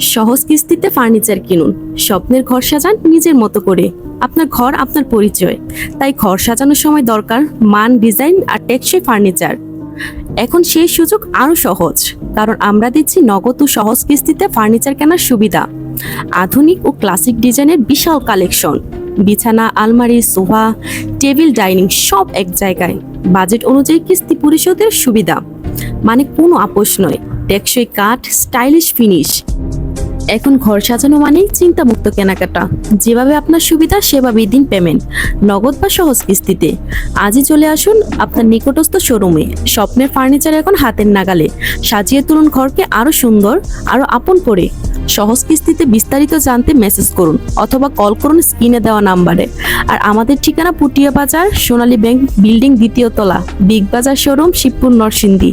সহজ কিস্তিতে ফার্নিচার কিনুন। স্বপ্নের ঘর সাজান নিজের মতো করে। আপনার ঘর আপনার পরিচয়। তাই ঘর সাজানোর সময় দরকার মান, ডিজাইন আর টেকসই ফার্নিচার। এখন সেই সুযোগ আরও সহজ, কারণ আমরা দিচ্ছি নগদ ও সহজ কিস্তিতে ফার্নিচার কেনার সুবিধা। আধুনিক ও ক্লাসিক ডিজাইনের বিশাল কালেকশন। বিছানা, আলমারি, সোফা, টেবিল, ডাইনিং সব এক জায়গায়। বাজেট অনুযায়ী কিস্তি পরিশোধের সুবিধা। মানে কোনো আপোষ নয়, টেকসই কাঠ, স্টাইলিশ ফিনিশ। এখন ঘর সাজানো মানেই চিন্তামুক্ত কেনাকাটা। যেভাবে আপনার সুবিধা, সেভাবেই দিন পেমেন্ট নগদ বা সহজ কিস্তিতে। আজই চলে আসুন আপনার নিকটস্থ শোরুমে স্বপ্নের ফার্নিচার এখন হাতের নাগালে। সাজিয়ে তুলুন ঘরকে আরও সুন্দর, আরও আপন করে। সহজ কিস্তিতে বিস্তারিত জানতে মেসেজ করুন অথবা কল করুন স্ক্রিনে দেওয়া নাম্বারে। আর আমাদের ঠিকানা পুটিয়া বাজার, সোনালী ব্যাংক বিল্ডিং দ্বিতীয় তলা, বিগ বাজার শোরুম শিবপুর নরসিংদী।